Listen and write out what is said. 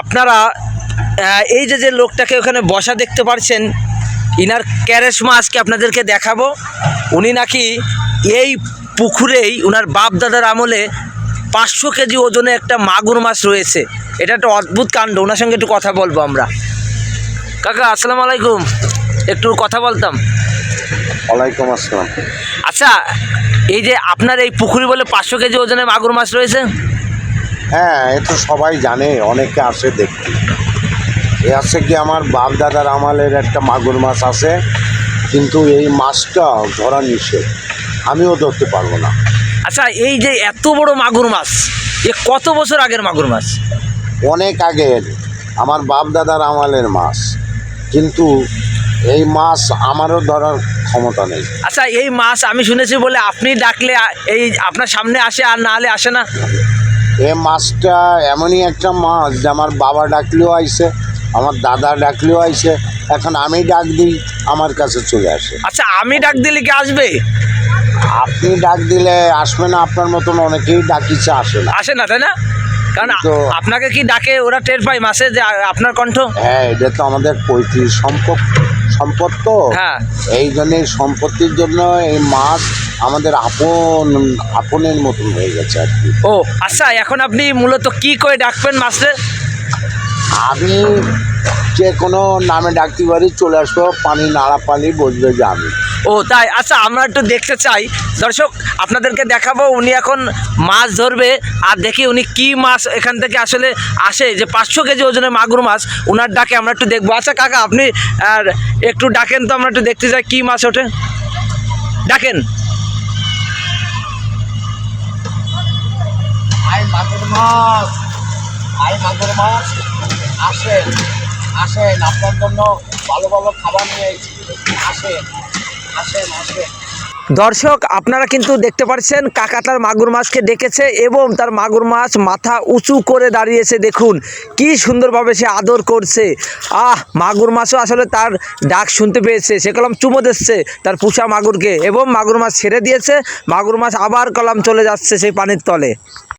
আপনারা এই যে যে লোকটাকে ওখানে বসা দেখতে পারছেন ইনার ক্যারেশমা আজকে আপনাদেরকে দেখাবো। উনি নাকি এই পুকুরেই ওনার বাপ দাদার আমলে পাঁচশো কেজি ওজনে একটা মাগুর মাছ রয়েছে। এটা একটা অদ্ভুত কাণ্ড ওনার সঙ্গে একটু কথা বলব আমরা। কাকা আসসালামু আলাইকুম। একটু কথা বলতাম। ওয়ালাইকুম আসসালাম। আচ্ছা এই যে আপনার এই পুকুরি বলে পাঁচশো কেজি ওজনে মাগুর মাছ রয়েছে? হ্যাঁ এ তো সবাই জানে অনেকে আসে দেখতে। এ আছে কি আমার বাপ দাদার আমালের একটা মাগুর মাছ আছে কিন্তু এই মাছটা ধরা নিষেধ। আমিও ধরতে পারব না। আচ্ছা এই যে এত বড় মাগুর মাছ এ কত বছর আগের মাগুর মাছ? অনেক আগের আমার বাপ দাদার আমালের মাছ। কিন্তু এই মাছ আমারও ধরার ক্ষমতা নেই। আচ্ছা এই মাছ আমি শুনেছি বলে আপনি ডাকলে এই আপনার সামনে আসে আর না হলে আসে না? এ মাছটা এমনই একটা মাছ যে আমার বাবা ডাকলেও আইসে আমার দাদা ডাকলেও আইছে এখন আমি ডাক দিই আমার কাছে চলে আসে। আচ্ছা আমি ডাক দিলে কি আসবে? আপনি ডাক দিলে আসবে না আপনার মতন অনেকেই ডাকিছে আসে না। আসে না তাই না? কারণ আপনাকে কি ডাকে? ওরা টের পায় মাসে যে আপনার কণ্ঠ? হ্যাঁ এটা তো আমাদের পৈতৃক সম্পদ সম্পদ তো। হ্যাঁ। এই জন্য সম্পত্তির জন্য এই মাছ আমাদের আপন আপনের মতন হয়ে গেছে আর কি। ও আচ্ছা এখন আপনি মূলত কি করে ডাকবেন মাসে? আমি যে কোনো নামে ডাকতে পারি চলে আসব পানি নাড়া পানি বসবে যে আমি ও তাই? আচ্ছা আমরা একটু দেখতে চাই। দর্শক আপনাদেরকে দেখাবো উনি এখন মাছ ধরবে আর দেখি উনি কি মাছ এখান থেকে আসলে আসে যে পাঁচশো কেজি ওজনের মাগুর মাছ ওনার ডাকে আমরা একটু দেখব। আচ্ছা কাকা আপনি আর একটু ডাকেন তো আমরা একটু দেখতে চাই কি মাছ ওঠে। ডাকেন। মাগুর মাছ আই মাগুর মাছ আসেন। আসেন, আপনার জন্য ভালো ভালো খাবার নিয়ে আসেন আসেন আসেন। দর্শক, আপনারা কিন্তু দেখতে পাচ্ছেন, কাকা তার মাগুর মাছকে ডেকেছে এবং তার মাগুর মাছ মাথা উঁচু করে দাঁড়িয়েছে। দেখুন, কি সুন্দরভাবে সে আদর করছে। আহ, মাগুর মাছও আসলে তার ডাক শুনতে পেয়েছে। সে কলম চুমো দিচ্ছে তার পুষা মাগুরকে এবং মাগুর মাছ ছেড়ে দিয়েছে। মাগুর মাছ আবার কলম চলে যাচ্ছে সেই পানির তলে।